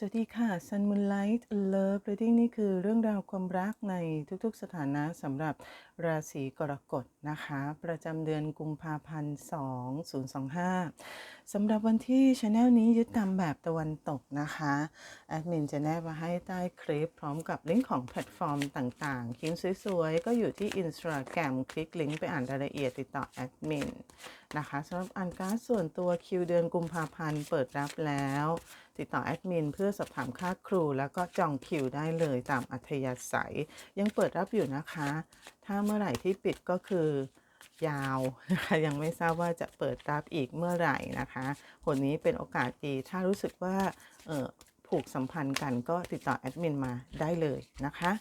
สวัสดีค่ะ Sun Moonlight Love Reading นี่คือเรื่องราวความรักในทุกๆสถานะสำหรับราศีกรกฎนะคะ ประจำเดือนกุมภาพันธ์ 2025 สำหรับวันที่ช anel นี้ยึดตามแบบตะวันตกนะคะ แอดมินจะแนบมาให้ใต้คลิป พร้อมกับลิงก์ของแพลตฟอร์มต่างๆ คลิปสวยๆ ก็อยู่ที่ Instagram คลิกลิงก์ไปอ่านรายละเอียดติดต่อแอดมินนะคะสำหรับอ่านการ์ดส่วนตัวคิวเดือนกุมภาพันธ์เปิดรับแล้ว ติดต่อแอดมินเพื่อสอบถามค่าครู แล้วก็จองคิวได้เลยตามอัธยาศัย ยังเปิดรับอยู่นะคะ ถ้าเมื่อไหร่ที่ปิดก็คือ ยาวนะคะยังไม่ทราบว่าจะเปิดรับอีกเมื่อไหร่นะคะผลนี้เป็นโอกาสดีถ้ารู้สึกว่าผูกสัมพันธ์กันก็ติดต่อแอดมินมาได้เลยนะคะ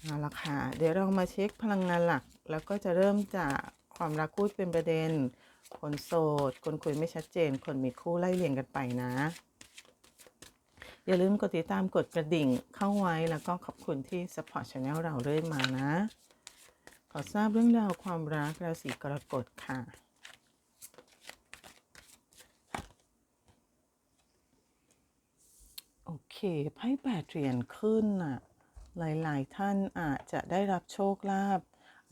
เอาละค่ะเดี๋ยวเรามาเช็คพลังงานหลัก แล้วก็จะเริ่มจากความรักคู่เป็นประเด็น คนโสด คนคุยไม่ชัดเจน คนมีคู่ไล่เรียงกันไปนะ อย่าลืมกดติดตามกดกระดิ่งเข้าไว้แล้วก็ขอบคุณที่ support channel เราเรื่อยมานะ ขอทราบเรื่องราวความรักราศีกรกฎค่ะ โอเคไพ่แปดเหรียญขึ้นน่ะ หลายๆ ท่านอาจจะได้รับโชคลาภ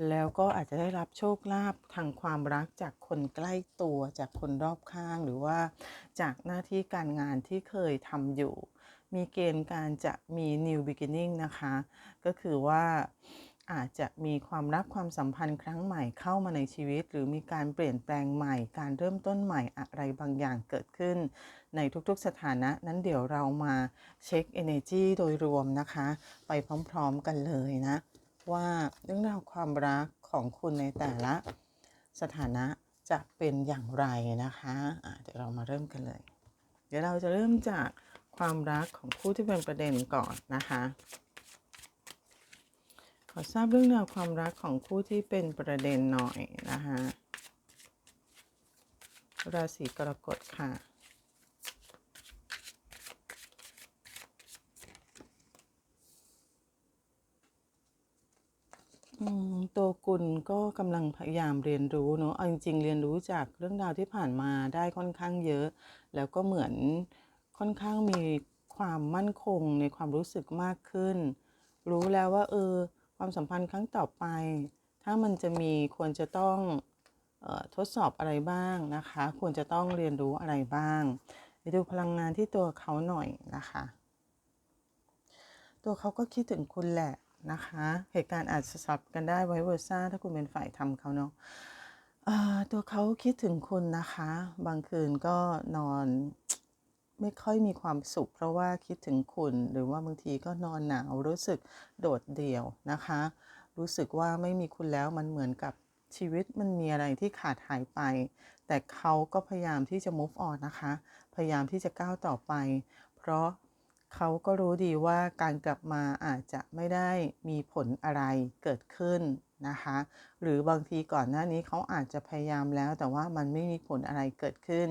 แล้วก็อาจจะได้รับโชคลาภทางความรักจากคนใกล้ตัวจากคนรอบข้างหรือว่าจากหน้าที่การงานที่เคยทำอยู่ มีเกณฑ์การจะมี new beginning นะคะ ก็คือว่า อาจจะมีความรักความสัมพันธ์ครั้งใหม่เข้ามาในชีวิต หรือมีการเปลี่ยนแปลงใหม่ การเริ่มต้นใหม่อะไรบางอย่างเกิดขึ้น ในทุกๆสถานะนั้นเดี๋ยวเรามาเช็ค energy โดยรวมนะคะ ไปพร้อมๆกันเลยนะ ว่าเรื่องราวความรักของคุณในแต่ละสถานะจะเป็นอย่างไรนะคะะเดี๋ยวเรามาเริ่มกันเลย เดี๋ยวเราจะเริ่มจากความรักของคู่ที่เป็นประเด็นก่อนนะคะ ขอทราบเรื่องราวความรักของคู่ที่เป็นประเด็นหน่อยนะคะราศีกรกฎค่ะ ตัวคุณก็กำลังพยายามเรียนรู้เนอะเอาจริงๆเรียนรู้จากเรื่องราวที่ผ่านมาได้ค่อนข้างเยอะ แล้วก็เหมือนค่อนข้างมีความมั่นคงในความรู้สึกมากขึ้น รู้แล้วว่า เออ ความสัมพันธ์ครั้งต่อไป ถ้ามันจะมีควรจะต้องออทดสอบอะไรบ้างนะคะ ควรจะต้องเรียนรู้อะไรบ้าง ไปดูพลังงานที่ตัวเขาหน่อยนะคะ ตัวเขาก็คิดถึงคุณแหละนะคะ เหตุการณ์อาจจะสับกันได้ไว้เวอร์ซ่าถ้าคุณเป็นฝ่ายทำเขาเนาะเอ่อตัวเขาคิดถึงคุณนะคะ บางคืนก็นอน ไม่ค่อยมีความสุข เพราะว่าคิดถึงคุณ หรือว่าบางทีก็นอนหนาวรู้สึกโดดเดี่ยวนะคะ รู้สึกว่าไม่มีคุณแล้วมันเหมือนกับชีวิตมันมีอะไรที่ขาดหายไป แต่เขาก็พยายามที่จะ move on นะคะ พยายามที่จะก้าวต่อไป เพราะเขาก็รู้ดีว่าการกลับมาอาจจะไม่ได้มีผลอะไรเกิดขึ้นนะคะ หรือบางทีก่อนหน้านี้เขาอาจจะพยายามแล้วแต่ว่ามันไม่มีผลอะไรเกิดขึ้น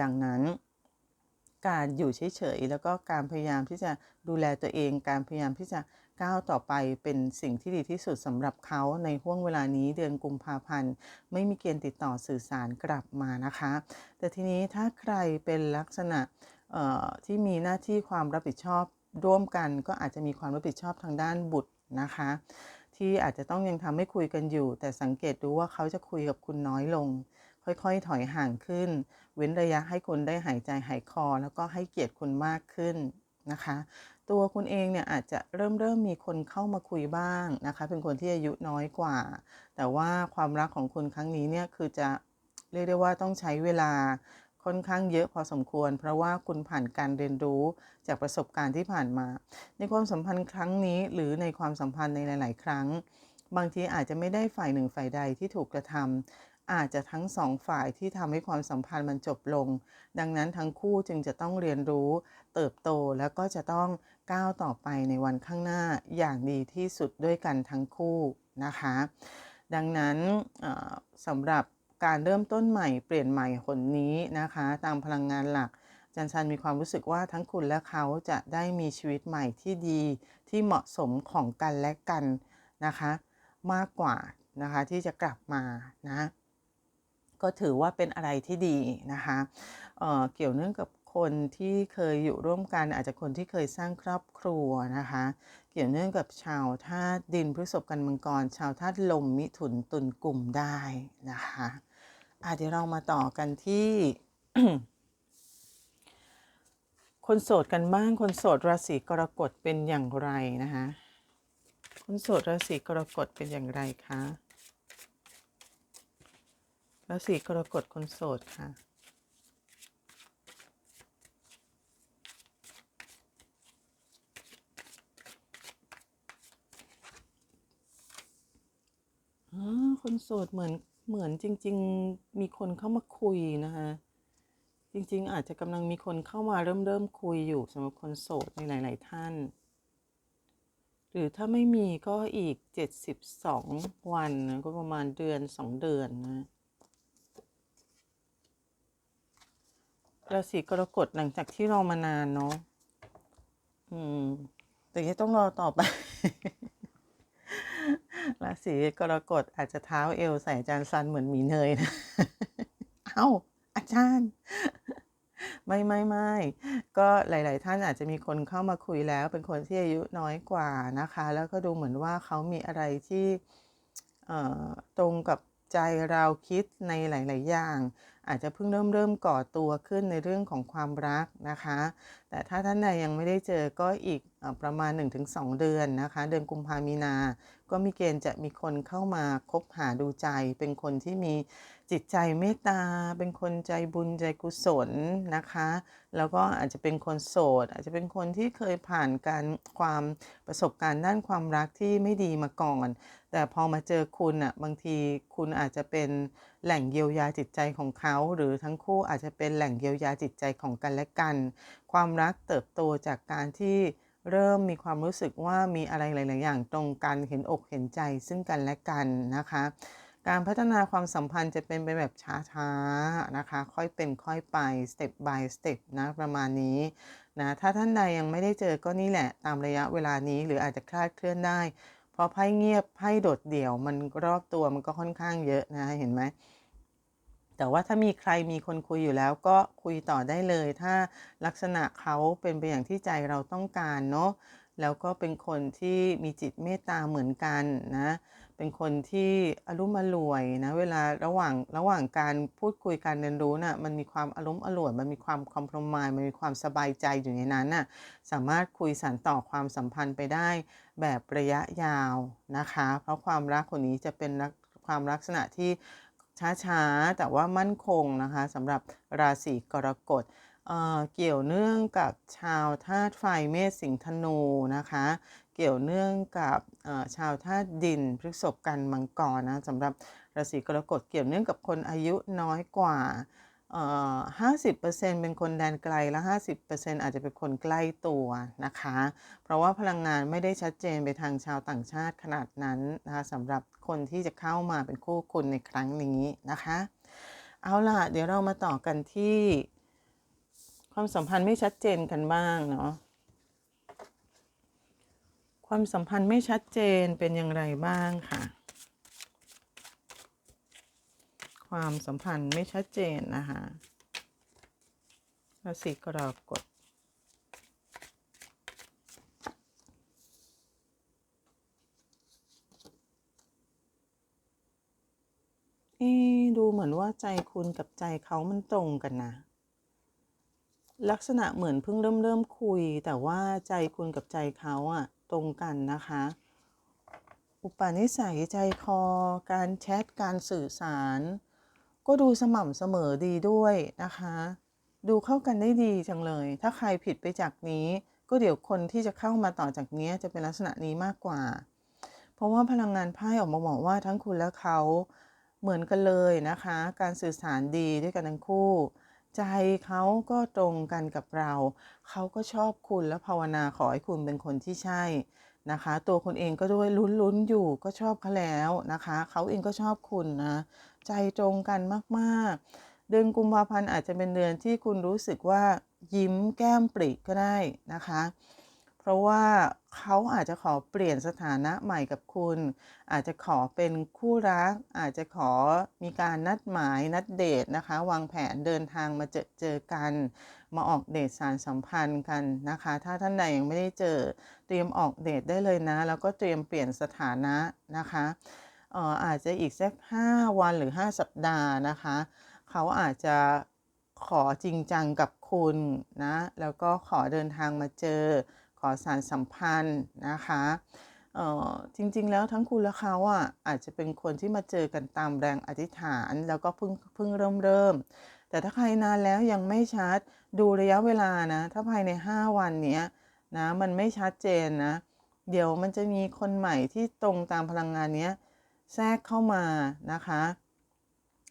ดังนั้น การอยู่เฉยๆแล้วก็การพยายามที่จะดูแลตัวเอง การพยายามที่จะก้าวต่อไปเป็นสิ่งที่ดีที่สุดสำหรับเขาในห่วงเวลานี้เดือนกุมภาพันธ์ ไม่มีเกณฑ์ติดต่อสื่อสารกลับมานะคะ แต่ทีนี้ถ้าใครเป็นลักษณะที่มีหน้าที่ความรับผิดชอบร่วมกัน ก็อาจจะมีความรับผิดชอบทางด้านบุตรนะคะ ที่อาจจะต้องยังทำให้คุยกันอยู่ แต่สังเกตดูว่าเขาจะคุยกับคุณน้อยลง ค่อยๆ ถอยห่างขึ้น เว้นระยะให้คุณได้หายใจหายคอ แล้วก็ให้เกียรติคุณมากขึ้นนะคะ ตัวคุณเองเนี่ยอาจจะเริ่มเริ่มมีคนเข้ามาคุยบ้างนะคะ เป็นคนที่อายุน้อยกว่า แต่ว่าความรักของคุณครั้งนี้เนี่ยคือจะเรียกได้ว่าต้องใช้เวลาค่อนข้างเยอะพอสมควร เพราะว่าคุณผ่านการเรียนรู้จากประสบการณ์ที่ผ่านมา ในความสัมพันธ์ครั้งนี้ หรือในความสัมพันธ์ในหลาย ๆ ครั้ง บางทีอาจจะไม่ได้ฝ่ายหนึ่งฝ่ายใดที่ถูกกระทำ อาจจะทั้งสองฝ่ายที่ทำให้ความสัมพันธ์มันจบลง ดังนั้นทั้งคู่จึงจะต้องเรียนรู้ เติบโตแล้วก็จะต้องก้าวต่อไปในวันข้างหน้าอย่างดีที่สุดด้วยกันทั้งคู่นะคะ ดังนั้นสำหรับการเริ่มต้นใหม่เปลี่ยนใหม่คนนี้นะคะ ตามพลังงานหลักจันชันมีความรู้สึกว่าทั้งคุณและเขาจะได้มีชีวิตใหม่ที่ดีที่เหมาะสมของกันและกันนะคะ มากกว่านะคะที่จะกลับมานะ ก็ถือว่าเป็นอะไรที่ดีนะคะเเกี่ยวเนื่องกับคนที่เคยอยู่ร่วมกันอาจจะคนที่เคยสร้างครอบครัวนะคะ เกี่ยวเนื่องกับชาวธาตุดินพฤษภกันมังกร ชาวธาตุลมมิถุนตุลกลุ่มได้นะคะอะเดี๋ยวเรามาต่อกันที่ คนโสดกันบ้าง คนโสดราศีกรกฎเป็นอย่างไรนะคะคนโสดราศีกรกฎเป็นอย่างไรคะ ราศีกรกฎคนโสดค่ะ คนโสดเหมือนเหมือนจริง ๆ มีคนเข้ามาคุยนะคะ จริง ๆ อาจจะกำลังมีคนเข้ามาเริ่มเริ่มคุยอยู่สำหรับคนโสดในหลาย ๆ ท่าน หรือถ้าไม่มีก็อีก 72 วันนะก็ประมาณเดือน 2 เดือนนะ ราศีกรกฎหลังจากที่รอมานานเนาะอืม แต่ยังต้องรอต่อไป ราศีกรกฎอาจจะเท้าเอวใส่อาจารย์ซันเหมือนหมีเนยนะ เอ้า อาจารย์ ไม่ไม่ไม่ก็หลาย ๆ ท่านอาจจะมีคนเข้ามาคุยแล้ว เป็นคนที่อายุน้อยกว่านะคะ แล้วก็ดูเหมือนว่าเขามีอะไรที่ตรงกับใจเราคิดในหลาย ๆ อย่าง อาจจะเพิ่งเริ่มเริ่มก่อตัวขึ้นในเรื่องของความรักนะคะ แต่ถ้าท่านใดยังไม่ได้เจอก็อีกอประมาณ 1-2 เดือนนะคะ เดือนกุมภามีนา ก็มีเกณฑ์จะมีคนเข้ามาคบหาดูใจ เป็นคนที่มี จิตใจเมตตาเป็นคนใจบุญใจกุศลนะคะ แล้วก็อาจจะเป็นคนโสด อาจจะเป็นคนที่เคยผ่านการความประสบการณ์ด้านความรักที่ไม่ดีมาก่อน แต่พอมาเจอคุณอะบางทีคุณอาจจะเป็นแหล่งเยียวยาจิตใจของเขา หรือทั้งคู่อาจจะเป็นแหล่งเยียวยาจิตใจของกันและกัน ความรักเติบโตจากการที่เริ่มมีความรู้สึกว่ามีอะไรหลาย ๆ อย่างตรงกันเห็นอกเห็นใจซึ่งกันและกันนะคะ การพัฒนาความสัมพันธ์จะเป็นไปแบบช้าๆนะคะ ค่อยเป็นค่อยไป step by step นะประมาณนี้นะถ้าท่านใดยังไม่ได้เจอก็นี่แหละตามระยะเวลานี้หรืออาจจะคลาดเคลื่อนได้ เพราะไพ่เงียบไพ่โดดเดี่ยวมันรอบตัวมันก็ค่อนข้างเยอะนะเห็นไหมแต่ว่าถ้ามีใครมีคนคุยอยู่แล้วก็คุยต่อได้เลย ถ้าลักษณะเขาเป็นไปอย่างที่ใจเราต้องการเนาะแล้วก็เป็นคนที่มีจิตเมตตาเหมือนกันนะ เป็นคนที่อารมณ์อร่วยนะเวลาระหว่างระหว่างการพูดคุยการเรียนรู้น่ะมันมีความอารมณ์อร่วยมันมีความคอมพลมายมันมีความสบายใจอยู่ในนั้นน่ะสามารถคุยสานต่อความสัมพันธ์ไปได้แบบระยะยาวนะคะ เพราะความรักคนนี้จะเป็นความลักษณะที่ช้าๆ แต่ว่ามั่นคงนะคะสำหรับราศีกรกฎเออเกี่ยวเนื่องกับชาวธาตุไฟเมษสิงธนูนะคะ เกี่ยวเนื่องกับชาวธาตุดินพฤษภกันมังกรนะสำหรับราศีกรกฎเกี่ยวเนื่องกับคนอายุน้อยกว่าเอ่อ50%เป็นคนแดนไกลและ 50%อาจจะเป็นคนใกล้ตัวนะคะ เพราะว่าพลังงานไม่ได้ชัดเจนไปทางชาวต่างชาติขนาดนั้นนะคะสำหรับคนที่จะเข้ามาเป็นคู่คุณในครั้งนี้นะคะ เอาล่ะ เดี๋ยวเรามาต่อกันที่ ความสัมพันธ์ไม่ชัดเจนกันบ้างเนาะ ความสัมพันธ์ไม่ชัดเจนเป็นอย่างไรบ้างค่ะ ความสัมพันธ์ไม่ชัดเจนนะคะราศีกรกฎเอ๊ดูเหมือนว่าใจคุณกับใจเขามันตรงกันนะ ลักษณะเหมือนเพิ่งเริ่มเริ่มคุย แต่ว่าใจคุณกับใจเขาอะ ตรงกันนะคะ อุปนิสัยใจคอ การแชทการสื่อสาร ก็ดูสม่ำเสมอดีด้วยนะคะ ดูเข้ากันได้ดีจังเลย ถ้าใครผิดไปจากนี้ ก็เดี๋ยวคนที่จะเข้ามาต่อจากนี้จะเป็นลักษณะนี้มากกว่า เพราะว่าพลังงานไพ่ออกมาบอกว่าทั้งคุณและเขาเหมือนกันเลยนะคะ การสื่อสารดีด้วยกันทั้งคู่ ใจเขาก็ตรงกันกับเรา เขาก็ชอบคุณและภาวนาขอให้คุณเป็นคนที่ใช่นะคะ ตัวคุณเองก็ด้วยลุ้นๆอยู่ก็ชอบเขาแล้วนะคะ เขาเองก็ชอบคุณนะ ใจตรงกันมากๆ เดือนกุมภาพันธ์อาจจะเป็นเดือนที่คุณรู้สึกว่ายิ้มแก้มปริก็ได้นะคะ ราะว่าเขาอาจจะขอเปลี่ยนสถานะใหม่กับคุณ อาจจะขอเป็นคู่รัก อาจจะขอมีการนัดหมายนัดเดทนะคะ วางแผนเดินทางมาเจอเจอกัน มาออกเดทสารสัมพันธ์กันนะคะ ถ้าท่านใดยังไม่ได้เจอเตรียมออกเดทได้เลยนะ แล้วก็เตรียมเปลี่ยนสถานะนะคะเอ่ออาจจะอีกสัก5วันหรือ 5 สัปดาห์นะคะ เขาอาจจะขอจริงจังกับคุณนะ แล้วก็ขอเดินทางมาเจอ ขอสารสัมพันธ์นะคะเออจริงๆ แล้วทั้งคุณและเขาอะอาจจะเป็นคนที่มาเจอกันตามแรงอธิษฐาน แล้วก็เพิ่งเพิ่งเริ่มเริ่ม แต่ถ้าใครนานแล้วยังไม่ชัดดูระยะเวลานะ ถ้าภายใน 5 วันเนี้ยนะมันไม่ชัดเจนนะ เดี๋ยวมันจะมีคนใหม่ที่ตรงตามพลังงานเนี้ยแทรกเข้ามานะคะ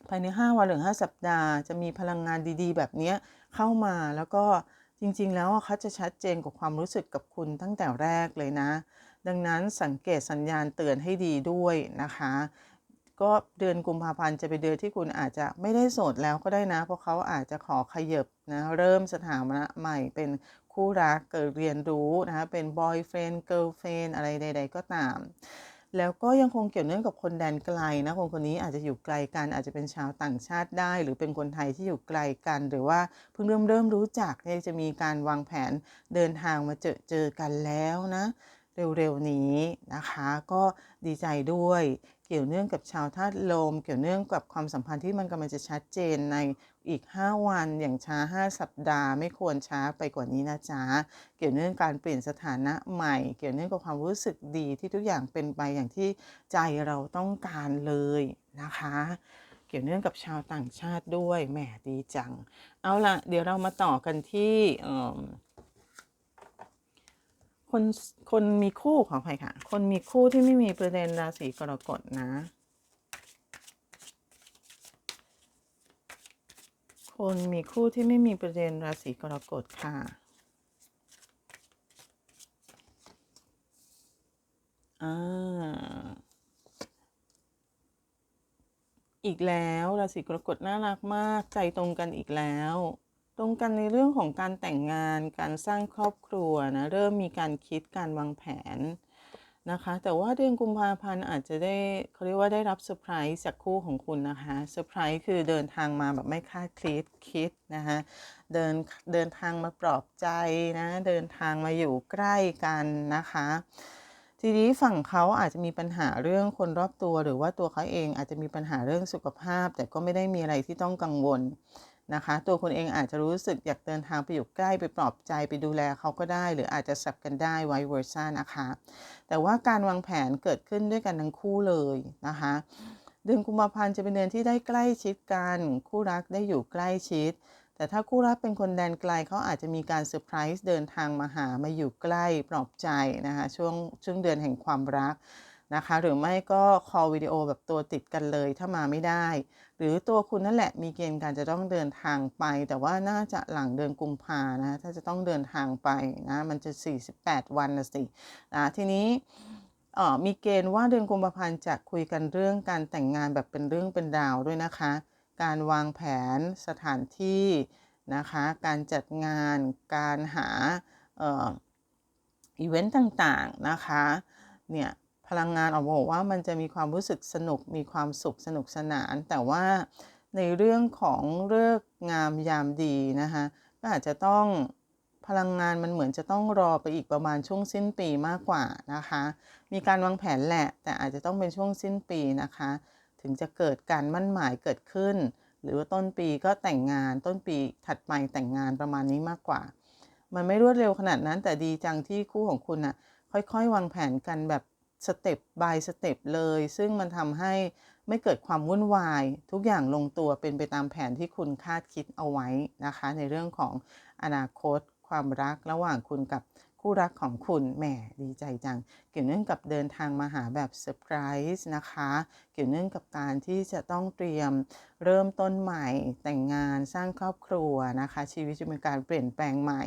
ภายใน 5 วันหรือ 5 สัปดาห์ จะมีพลังงานดีๆ แบบเนี้ยเข้ามาแล้วก็ จริงๆ แล้วเขาจะชัดเจนกับความรู้สึกกับคุณตั้งแต่แรกเลยนะ ดังนั้นสังเกตสัญญาณเตือนให้ดีด้วยนะคะ ก็เดือนกุมภาพันธ์จะเป็นเดือนที่คุณอาจจะไม่ได้โสดแล้วก็ได้นะ เพราะเขาอาจจะขอขยับนะเริ่มสถานะใหม่เป็นคู่รักเกิดเรียนรู้นะคะเป็น boyfriend girlfriend อะไรใด ๆ ก็ตาม แล้วก็ยังคงเกี่ยวเนื่องกับคนแดนไกลนะคนคนนี้อาจจะอยู่ไกลกันอาจจะเป็นชาวต่างชาติได้ หรือเป็นคนไทยที่อยู่ไกลกัน หรือว่าเพิ่งเริ่มเริ่มรู้จักเนี่ยจะมีการวางแผนเดินทางมาเจอเจอกันแล้วนะเร็วๆนี้นะคะ ก็ดีใจด้วยเกี่ยวเนื่องกับชาวธาตุลม เกี่ยวเนื่องกับความสัมพันธ์ที่มันกำลังจะชัดเจนใน อีก 5 วันอย่างช้า 5 สัปดาห์ไม่ควรช้าไปกว่านี้นะจ๊ะ เกี่ยวเนื่องการเปลี่ยนสถานะใหม่ เกี่ยวเนื่องกับความรู้สึกดีที่ทุกอย่างเป็นไปอย่างที่ใจเราต้องการเลยนะคะ เกี่ยวเนื่องกับชาวต่างชาติด้วยแหมดีจัง เอาละเดี๋ยวเรามาต่อกันที่คนคนมีคู่ขออภัยค่ะ คนมีคู่ที่ไม่มีประเด็นราศีกรกฎนะ คนมีคู่ที่ไม่มีประเด็นราศีกรกฎค่ะ อ่า อีกแล้วราศีกรกฎน่ารักมากใจตรงกันอีกแล้ว ตรงกันในเรื่องของการแต่งงานการสร้างครอบครัวนะ เริ่มมีการคิดการวางแผน นะคะ แต่ว่าเดือนกุมภาพันธ์อาจจะได้เขาเรียกว่าได้รับเซอร์ไพรส์จากคู่ของคุณนะคะเซอร์ไพรส์คือเดินทางมาแบบไม่คาดคิดคิดนะคะเดินเดินทางมาปลอบใจนะ เดินทางมาอยู่ใกล้กันนะคะทีนี้ฝั่งเขาอาจจะมีปัญหาเรื่องคนรอบตัว หรือว่าตัวเขาเองอาจจะมีปัญหาเรื่องสุขภาพ แต่ก็ไม่ได้มีอะไรที่ต้องกังวล นะคะ ตัวคุณเองอาจจะรู้สึกอยากเดินทางไปอยู่ใกล้ไปปลอบใจไปดูแลเขาก็ได้ หรืออาจจะสับกันได้ไวเวอร์ซ่านะคะ แต่ว่าการวางแผนเกิดขึ้นด้วยกันทั้งคู่เลยนะคะเดือนกุมภาพันธ์จะเป็นเดือนที่ได้ใกล้ชิดกัน คู่รักได้อยู่ใกล้ชิด แต่ถ้าคู่รักเป็นคนแดนไกลเขาอาจจะมีการเซอร์ไพรส์เดินทางมาหามาอยู่ใกล้ปลอบใจนะคะช่วงช่วงเดือนแห่งความรักนะคะหรือไม่ก็คอลวิดีโอแบบตัวติดกันเลยถ้ามาไม่ได้ หรือตัวคุณนั่นแหละมีเกณฑ์การจะต้องเดินทางไป แต่ว่าน่าจะหลังเดือนกุมภานะ ถ้าจะต้องเดินทางไปนะ มันจะ 48 วันนะสินะทีนี้มีเกณฑ์ว่าเดือนกุมภาพันธ์จะคุยกันเรื่องการแต่งงานแบบเป็นเรื่องเป็นราวด้วยนะคะ การวางแผนสถานที่นะคะ การจัดงานการหาอีเวนต์ต่างๆนะคะเนี่ย พลังงานออกบอกว่ามันจะมีความรู้สึกสนุกมีความสุขสนุกสนาน แต่ว่าในเรื่องของเลิกงามยามดีนะคะก็อาจจะต้องพลังงานมันเหมือนจะต้องรอไปอีกประมาณช่วงสิ้นปีมากกว่านะคะ มีการวางแผนแหละ แต่อาจจะต้องเป็นช่วงสิ้นปีนะคะ ถึงจะเกิดการมั่นหมายเกิดขึ้น หรือว่าต้นปีก็แต่งงานต้นปีถัดไปแต่งงานประมาณนี้มากกว่า มันไม่รวดเร็วขนาดนั้นแต่ดีจังที่คู่ของคุณน่ะค่อยๆ วางแผนกันแบบ สเต็ป by สเต็ปเลย ซึ่งมันทำให้ไม่เกิดความวุ่นวาย ทุกอย่างลงตัวเป็นไปตามแผนที่คุณคาดคิดเอาไว้นะคะ ในเรื่องของอนาคต ความรักระหว่างคุณกับคู่รักของคุณแหมดีใจจัง เกี่ยวเนื่องกับเดินทางมาหาแบบเซอร์ไพรส์นะคะ เกี่ยวเนื่องกับการที่จะต้องเตรียมเริ่มต้นใหม่แต่งงานสร้างครอบครัวนะคะ ชีวิตจะเป็นการเปลี่ยนแปลงใหม่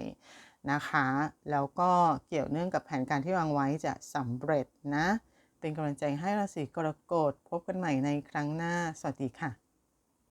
นะคะ แล้วก็เกี่ยวเนื่องกับแผนการที่วางไว้จะสำเร็จนะ เป็นกำลังใจให้ราศีกรกฎพบกันใหม่ในครั้งหน้า สวัสดีค่ะ